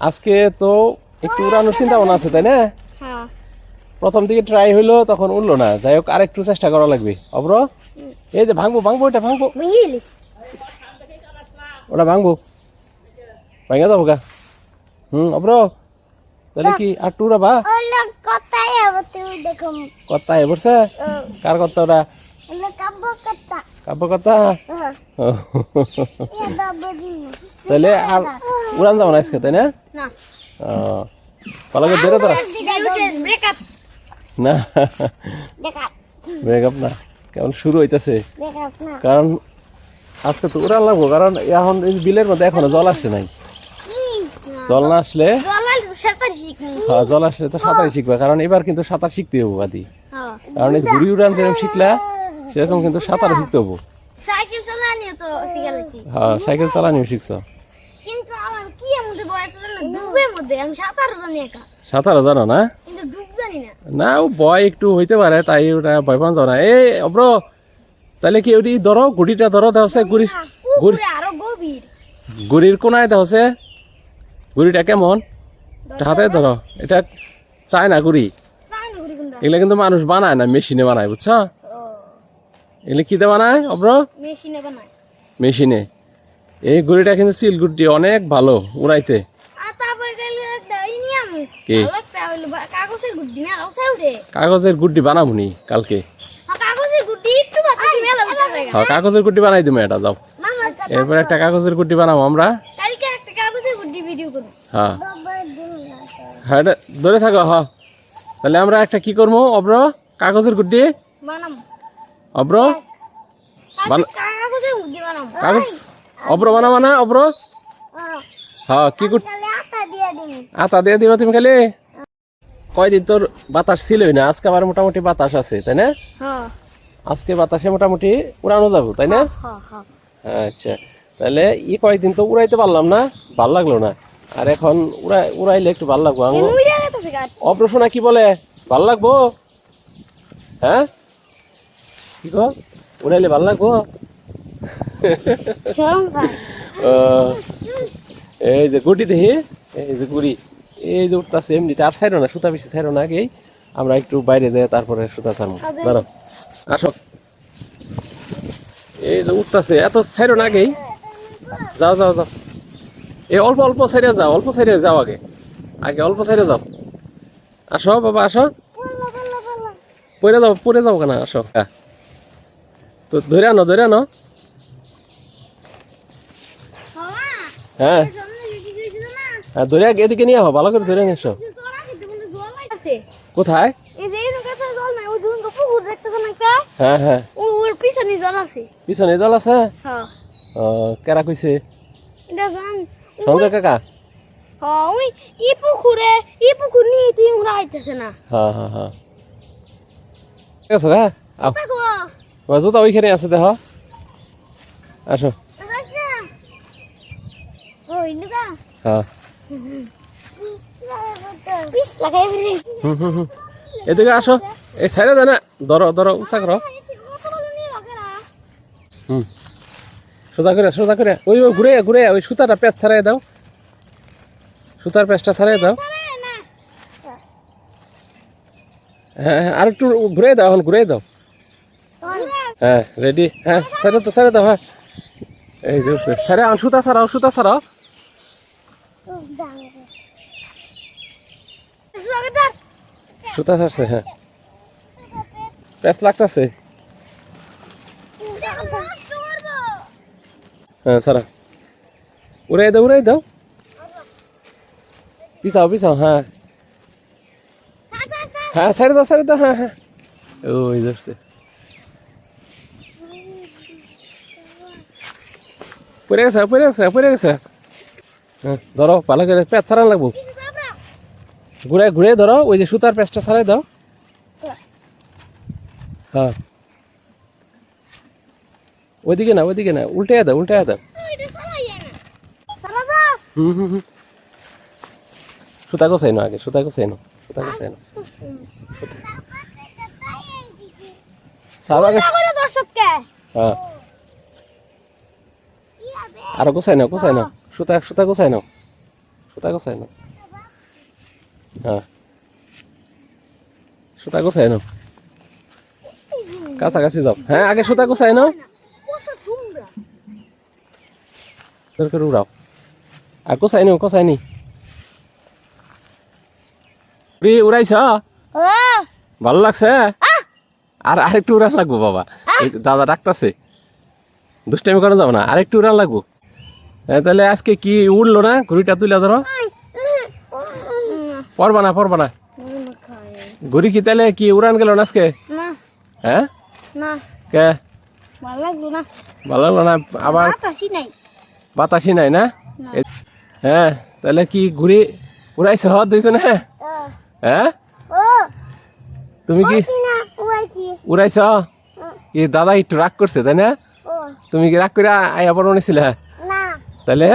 আজকে তো একটু উড়ানোর চিন্তা ভাবনা আছে তাই না? হ্যাঁ। প্রথম দিকে ট্রাই হইল তখন উঠল না। যাই হোক আর একটু চেষ্টা করা লাগবে। অব্র এই যে ভাঙবো ভাঙবো এটা ভাঙবো। ওটা ভাঙবো। ভাঙে যাব গা। হুম অব্র তাহলে কি আর টুরা বা তুই এ বলছে? কার কত্তা ওটা? কাব্য কথা। হ্যাঁ। তাহলে আর উড়ান যাব না আজকে তাই না? না। পালাকে বেরো তো না। ব্রেকআপ ব্রেকআপ না। কেমন শুরু হইতেছে। কারণ আজকে তো উড়ান লাগবো কারণ এখন বিলের মধ্যে এখনও জল আসছে নাই। জল না আসলে শিখনি হ্যাঁ, জল আসলে তো সাঁতার শিখবে কারণ এবার কিন্তু সাঁতার শিখতে হব আদি হ্যাঁ। কারণ এই ঘুড়ি উড়ান যেরকম শিখলা সেরকম কিন্তু সাঁতার শিখতে হব। সাইকেল চালানিও তো শিখালেছি হ্যাঁ সাইকেল চালানিও শিখছো কিন্তু আমার কি এমন বয়স আছে না ডুবের মধ্যে আমি সাঁতার জানি একা। সাঁতারও জানো না। ও ভয় একটু হইতে পারে তাই ওটা ভয় পান যাও না। এই অব্র তাহলে কি ওটি ধরো গুড়িটা ধরো দেওয়া গুড়ি গুড়ির কোনায় দেওয়া গুড়িটা কেমন? হাতে ধরো এটা চায় না গুড়ি এগুলো কিন্তু মানুষ বানায় না মেশিনে বানায় বুঝছ? এগুলো কিতে বানায় অব্র? মেশিনে বানায়। মেশিনে এই গুড়িটা কিন্তু সিল গুড়ি অনেক ভালো উড়াইতে আর তারপরে গেলে একটা ইনিয়াম কি? কাগজের গুড্ডি গুড্ডি বানাবনি কালকে। কাগজের গুড্ডি একটু বাতাসে মেলা উঠে জায়গা। হ্যাঁ কাগজের গুড্ডি বানাই তুমি এটা যাও। এরপর একটা কাগজের গুড্ডি বানাবো আমরা। কালকে একটা কাগজের গুড্ডি ভিডিও করব। হ্যাঁ। হ্যাঁ এটা ধরে থাকো হ তাহলে আমরা একটা কি করব অব্র? কাগজের গুড্ডি? বানাম অব্র? বানা- কাগজের গুড্ডি বানাম কাগজ অব্র বানাবো না অব্র? হ্যাঁ। কি গুড তাহলে আটা দিয়ে দিন আতা দিয়ে দিবা তুমি খালি? কয়দিন তোর বাতাস ছিলই না আজকে আবার মোটামুটি বাতাস আছে তাই না? হ্যাঁ। আজকে বাতাসে মোটামুটি উড়ানো যাব তাই না? হ্যাঁ হ্যাঁ আচ্ছা তাহলে ই কয়দিন তো উড়াইতে পারলাম না ভালো লাগল না। আর এখন উড়াই উড়াইলে একটু ভালো লাগবো আমি অপারেশনা কি বলে? ভালো লাগবো? হ্যাঁ? কি কো উড়াইলে ভালো লাগবো? এই যে গুটি দেখি। এই যে গুড়ি এই যে উঠতেছে এমনিতে আর ছাইরো না সুতা বেশি ছাইরো না আগেই। আমরা একটু বাইরে যাই তারপরে সুতা ছাড়বো। দাঁড়াও। আসো। এই যে উঠতেছে এত ছাইরো না আগেই। যাও যাও যাও। এই অল্প অল্প সাইডে যাও অল্প সাইডে যাও আগে। আগে অল্প সাইডে যাও। আসো বাবা আসো। পরে যাও পরে যাও কেন? আসো। হ্যাঁ তো ধরে আনো ধরে আনো। মামা হ্যাঁ সামনে কি কইছিল না হ্যাঁ ধরে আগে এদিকে নিয়ে আহো ভালো করে ধরে নিয়ে এসো। কোথায়? হ্যাঁ হ্যাঁ। পিছনে জল আছে। পিছনে জল আছে? হ্যাঁ। কেরা কইছে? সঞ্জয় কাকা? হ্যাঁ ওই ই পুকুরে ই পুকুর নিয়ে তুই উড়া আইতেছে না। হ্যাঁ হ্যাঁ হ্যাঁ। ঠিক আছে হ্যাঁ আও। দেখো। জুতা ওইখানে আছে দেখ। আসো। হ্যাঁ। এদিকে আসো। এই সাইডে দেয় না। ধরো ধরো, উঁচা করো। হুম। সোজা করে সোজা করে। ওই ওই ঘুরে ঘুরে, ওই সুতাটা পেঁচ ছাড়াই দাও। সুতার পেঁচটা ছাড়াই দাও। হ্যাঁ হ্যাঁ আর একটু ঘুরে দাও, এখন ঘুরে দাও। হ্যাঁ রেডি হ্যাঁ সারে তো সারে দাও হ্যাঁ। এই যে। সারে সুতা ছাড়াও সুতা ছাড়াও। সুতা ছাড়ছে হ্যাঁ। পেঁচ লাগতেছে। হ্যাঁ সারা উড়াই দাও উড়াই দাও। পিছাও পিছাও হ্যাঁ। হ্যাঁ সারে দাও হ্যাঁ হ্যাঁ। ওই ধরছে পড়ে গেছে পড়ে গেছে পড়ে গেছে। হ্যাঁ ধরো, ভালো করে পেঁচ ছাড়ান লাগবো। ঘুরে ঘুরে ধরো, ওই যে সুতার পেঁচটা ছাড়াই দাও। হ্যাঁ। ওইদিকে না ওইদিকে না উল্টে দাও উল্টে দাও। হুম হুম হুম। সুতা গোছাই না আগে, সুতা গোছাই না সুতা গোছাই না সাব আগে। হ্যাঁ। আরও গোছাই নাও গোছাই নাও। সুতা সুতা গোছাই নাও। সুতা গোছাই নাও। হ্যাঁ। সুতা গোছাই নাও। কাছাকাছি যাও। হ্যাঁ আগে সুতা গোছাই নাও। দরকার উড়াও। আর কোথায় নি কোথায় নি। উড়ি উড়াইছ? ভালো লাগছে? আর আরেকটু উড়ান লাগবো, বাবা। দাদা ডাকতেছে। দুষ্টামি করা যাব না। আরেকটু উড়ান লাগবো। তাহলে আজকে কি উড়লো না? ঘুড়িটা তুলে ধরো। পড়বা না পড়বা না। ঘুড়ি কি তাহলে কি উড়ান গেল না আজকে? না। হ্যাঁ? কে? ভালো লাগল না। না? আবার বাতাসই নাই। বাতাসি নাই না? না। হ্যাঁ তাহলে কি ঘুড়ি উড়াইছ? দুইজনে হ্যাঁ? ও। তুমি কি না উড়াইছি। কি দাদা একটু রাগ করছে তাই না? তুমি কি রাগ করে আয়া বড় নিছিলে? না তাহলে?